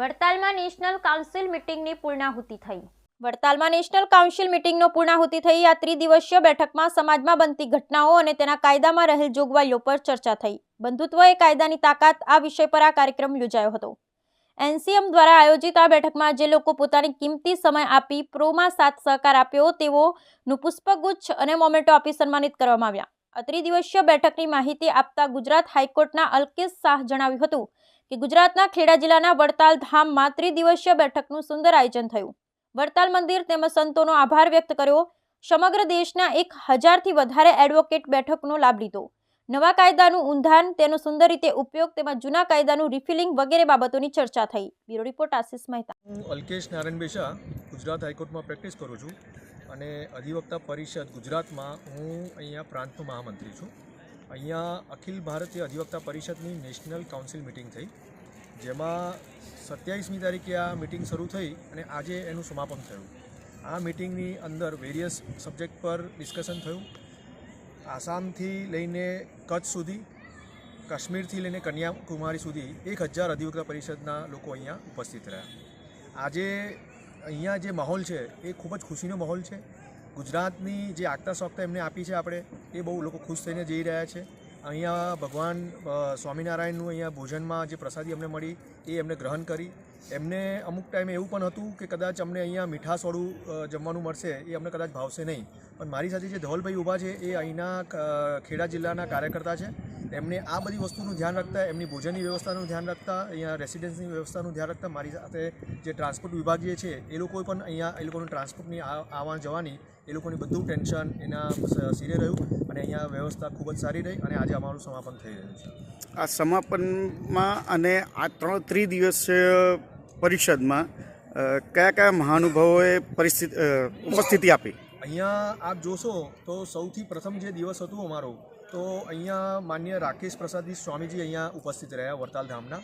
Council મિટિંગની પૂર્ણાહુતિ થઈ. વડતાલમાં national council મિટિંગનો પૂર્ણાહુતિ થઈ. આ ત્રિદિવસીય બેઠકમાં સમાજમાં બનતી ઘટનાઓ અને તેના કાયદામાં રહેલ જોગવાઈઓ પર ચર્ચા થઈ. બંધુત્વ એ કાયદાની તાકાત આ વિષય પર આ કાર્યક્રમ યોજાયો હતો. એનસીએમ દ્વારા આયોજિત આ બેઠકમાં જે લોકો પોતાની કિંમતી સમય આપી પ્રોમાં સાથ સહકાર આપ્યો તેઓનું પુષ્પગુચ્છ અને મોમેન્ટો આપી સન્માનિત કરવામાં આવ્યા. આ ત્રિદિવસીય બેઠકની માહિતી આપતા ગુજરાત હાઈકોર્ટના અલ્કેશ શાહ જણાવ્યું હતું કે ગુજરાતના ખેડા જિલ્લાના વડતાલ ધામમાં ત્રિદિવસીય બેઠકનું સુંદર આયોજન થયું. વડતાલ મંદિર તેમજ સંતોનો આભાર વ્યક્ત કર્યો. સમગ્ર દેશના એક હજારથી વધારે એડવોકેટ બેઠકનો લાભ લીધો. નવા કાયદાનું ઊંધાન, તેનો સુંદર રીતે ઉપયોગ તેમજ જૂના કાયદાનું રિફિલિંગ વગેરે બાબતોની ચર્ચા થઈ. Bureau report, Ashish Mehta. હું અલ્કેશ નારાયણ બેશા, ગુજરાત હાઈકોર્ટમાં પ્રેક્ટિસ કરું છું અને અધિવક્તા પરિષદ ગુજરાતમાં હું અહીંયા પ્રાંતનો મહામંત્રી છું. અહીંયા અખિલ ભારતીય અધિવક્તા પરિષદની નેશનલ કાઉન્સિલ મિટિંગ થઈ, જેમાં સત્યાવીસમી તારીખે આ મિટિંગ શરૂ થઈ અને આજે એનું સમાપન થયું. આ મિટિંગની અંદર વેરિયસ સબ્જેક્ટ પર ડિસ્કશન થયું. આસામથી લઈને કચ્છ સુધી, કાશ્મીરથી લઈને કન્યાકુમારી સુધી એક હજાર અધિવક્તા પરિષદના લોકો અહીંયા ઉપસ્થિત રહ્યા. આજે અહીંયા જે માહોલ છે એ ખૂબ જ ખુશીનો માહોલ છે. ગુજરાતની જે આગતા સોગતા એમને આપી છે આપણે, એ બહુ લોકો ખુશ થઈને જઈ રહ્યા છે. અહીંયા ભગવાન સ્વામિનારાયણનું અહીંયા ભોજનમાં જે પ્રસાદી અમને મળી, એ એમને ગ્રહણ કરી. એમને અમુક ટાઈમે એવું પણ હતું કે કદાચ અમને અહીંયા મીઠાસવાળું જમવાનું મળશે, એ અમને કદાચ ભાવશે નહીં. પણ મારી સાથે જે ધવલભાઈ ઊભા છે, એ અહીંના ખેડા જિલ્લાના કાર્યકર્તા છે. એમને આ બધી વસ્તુનું ધ્યાન રાખતા, એમની ભોજનની વ્યવસ્થાનું ધ્યાન રાખતા, અહીંયા રેસિડેન્સની વ્યવસ્થાનું ધ્યાન રાખતા, મારી સાથે જે ટ્રાન્સપોર્ટ વિભાગ જે છે, એ લોકોએ પણ અહીંયા એ લોકોનું ટ્રાન્સપોર્ટની આવવા જવાની, એ લોકોની બધું ટેન્શન, એના સિરે રહ્યું. અને અહીંયા વ્યવસ્થા ખૂબ જ સારી રહી અને આજે અમારું સમાપન થઈ રહ્યું છે. આ સમાપનમાં અને આ ત્રણ ત્રિદિવસીય પરિષદમાં કયા કયા મહાનુભાવોએ પરિસ્થિતિ ઉપસ્થિતિ આપી? અહીંયા આપ જોશો તો સૌથી પ્રથમ જે દિવસ હતું અમારો તો અહીંયા માન્ય રાકેશ પ્રસાદી સ્વામીજી અહીંયા ઉપસ્થિત રહ્યા વરતાલ ધામના.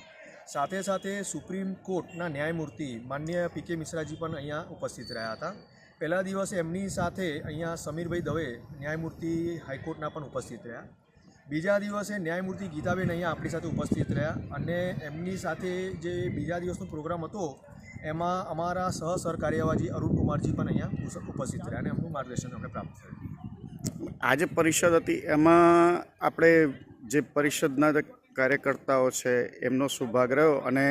સાથે સાથે સુપ્રીમ કોર્ટના ન્યાયમૂર્તિ માન્ય પી કે મિશ્રાજી પણ અહીંયા ઉપસ્થિત રહ્યા હતા. પહેલા દિવસે એમની સાથે અહીંયા સમીરભાઈ દવે ન્યાયમૂર્તિ હાઈકોર્ટના પણ ઉપસ્થિત રહ્યા. બીજા દિવસે ન્યાયમૂર્તિ ગીતાબેન અહીંયા આપણી સાથે ઉપસ્થિત રહ્યા અને એમની સાથે જે બીજા દિવસનો પ્રોગ્રામ હતો એમાં અમારા સહ સરકાર્યવાહી અરુણ કુમારજી પણ અહીંયા ઉપસ્થિત રહ્યા અને એમનું માર્ગદર્શન અમને પ્રાપ્ત થયું. આજે પરિષદ હતી એમાં આપણે જે પરિષદના કાર્યકર્તાઓ છે એમનો સુભાગ રહ્યો અને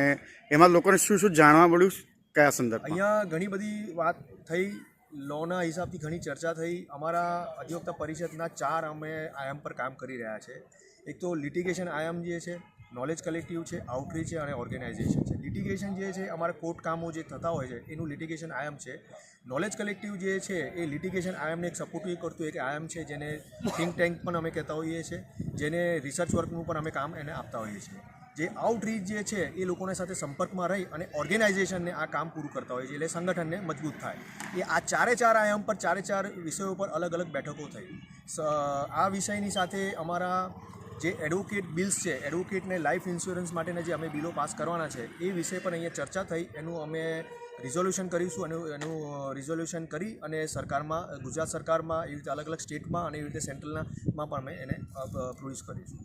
એમાં લોકોને શું શું જાણવા મળ્યું કયા સંદર્ભ અહીંયા ઘણી બધી વાત થઈ લોના હિસાબથી ઘણી ચર્ચા થઈ. અમારા અધિવક્તા પરિષદના ચાર અમે આયામ પર કામ કરી રહ્યા છે. એક તો લિટિગેશન આયામ જે છે, નોલેજ કલેક્ટિવ છે, આઉટરીચ છે અને ઓર્ગેનાઇઝેશન છે. લિટિગેશન જે છે, અમારા કોર્ટ કામો જે થતા હોય છે, એનું લિટિગેશન આયામ છે. નોલેજ કલેક્ટિવ જે છે, એ લિટિગેશન આયામને એક સપોર્ટિવ કરતું એક આયામ છે, જેને થિંક ટેન્ક પણ અમે કહેતા હોઈએ છીએ. જેને રિસર્ચ વર્કનું પણ અમે કામ એને આપતા હોઈએ છીએ. જે આઉટરીચ જે છે, એ લોકોને સાથે સંપર્કમાં રહી અને ઓર્ગેનાઇઝેશનને આ કામ પૂરું કરતા હોય છે, એટલે સંગઠનને મજબૂત થાય. એ આ ચારે ચાર આયામ પર, ચારે ચાર વિષયો પર અલગ અલગ બેઠકો થઈ. આ વિષયની સાથે અમારા જે એડવોકેટ બિલ્સ છે એડવોકેટને લાઈફ ઇન્સ્યોરન્સ માટેના જે અમે બિલો પાસ કરવાના છે, એ વિષય પર અહીંયા ચર્ચા થઈ, એનું અમે રિઝોલ્યુશન કરીશું અને એનું રિઝોલ્યુશન કરી અને સરકારમાં, ગુજરાત સરકારમાં એવી રીતે અલગ અલગ સ્ટેટમાં અને એવી રીતે સેન્ટ્રલનામાં પણ અમે એને પ્રોડ્યુસ કરીશું.